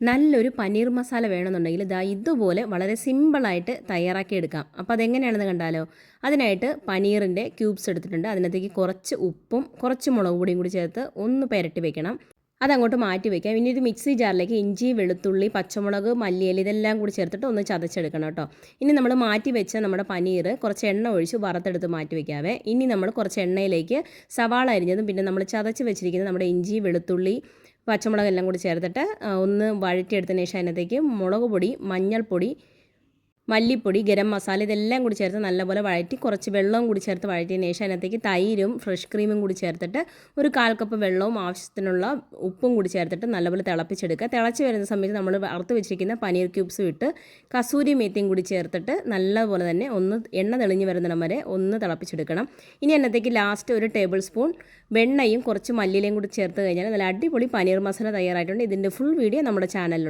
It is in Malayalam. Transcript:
നല്ലൊരു പനീർ മസാല വേണമെന്നുണ്ടെങ്കിൽ ഇതാ ഇതുപോലെ വളരെ സിമ്പിളായിട്ട് തയ്യാറാക്കി എടുക്കാം അപ്പോൾ അതെങ്ങനെയാണെന്ന് കണ്ടാലോ? അതിനായിട്ട് പനീറിന്റെ ക്യൂബ്സ് എടുത്തിട്ടുണ്ട്. അതിനകത്തേക്ക് കുറച്ച് ഉപ്പും കുറച്ച് മുളക് പൊടിയും കൂടി ചേർത്ത് ഒന്ന് പുരട്ടി വെക്കണം. അതങ്ങോട്ട് മാറ്റി വയ്ക്കാം ഇനി ഇത് മിക്സി ജാറിലേക്ക് ഇഞ്ചി വെളുത്തുള്ളി പച്ചമുളക് മല്ലിയില ഇതെല്ലാം കൂടി ചേർത്തിട്ട് ഒന്ന് ചതച്ചെടുക്കണം കേട്ടോ. ഇനി നമ്മൾ മാറ്റി വെച്ച നമ്മുടെ പനീർ കുറച്ച് എണ്ണ ഒഴിച്ച് വറുത്തെടുത്ത് മാറ്റി വയ്ക്കാവേ ഇനി നമ്മൾ കുറച്ച് എണ്ണയിലേക്ക് സവാള അരിഞ്ഞതും പിന്നെ നമ്മൾ ചതച്ച് വെച്ചിരിക്കുന്ന നമ്മുടെ ഇഞ്ചി വെളുത്തുള്ളി പച്ചമുളക് എല്ലാം കൂടി ചേർത്തിട്ട് ഒന്ന് വഴറ്റിയെടുത്തതിന് ശേഷം അതിനകത്തേക്ക് മുളക് പൊടി മഞ്ഞൾപ്പൊടി മല്ലിപ്പൊടി ഗരം മസാല ഇതെല്ലാം കൂടി ചേർത്ത് നല്ലപോലെ വഴറ്റി കുറച്ച് വെള്ളവും കൂടി ചേർത്ത് വഴറ്റിയതിന് ശേഷം അതിനകത്തേക്ക് തൈരും ഫ്രഷ് ക്രീമും കൂടി ചേർത്തിട്ട് ഒരു കാൽ കപ്പ് വെള്ളവും ആവശ്യത്തിനുള്ള ഉപ്പും കൂടി ചേർത്തിട്ട് നല്ലപോലെ തിളപ്പിച്ചെടുക്കുക. തിളച്ച് വരുന്ന സമയത്ത് നമ്മൾ വറുത്ത് വെച്ചിരിക്കുന്ന പനീർ ക്യൂബ്സ് ഇട്ട് കസൂരി മേത്തിയും കൂടി ചേർത്തിട്ട് നല്ലപോലെ തന്നെ ഒന്ന് എണ്ണ തെളിഞ്ഞ് വരുന്നിടം വരെ ഒന്ന് തിളപ്പിച്ചെടുക്കണം. ഇനി അതിനകത്തേക്ക് ലാസ്റ്റ് ഒരു ടേബിൾ സ്പൂൺ വെണ്ണയും കുറച്ച് മല്ലിയിലയും കൂടി ചേർത്ത് കഴിഞ്ഞാൽ നല്ല അടിപൊളി പനീർ മസാല തയ്യാറായിട്ടുണ്ട്. ഇതിന്റെ ഫുൾ വീഡിയോ നമ്മുടെ ചാനലിലുണ്ട്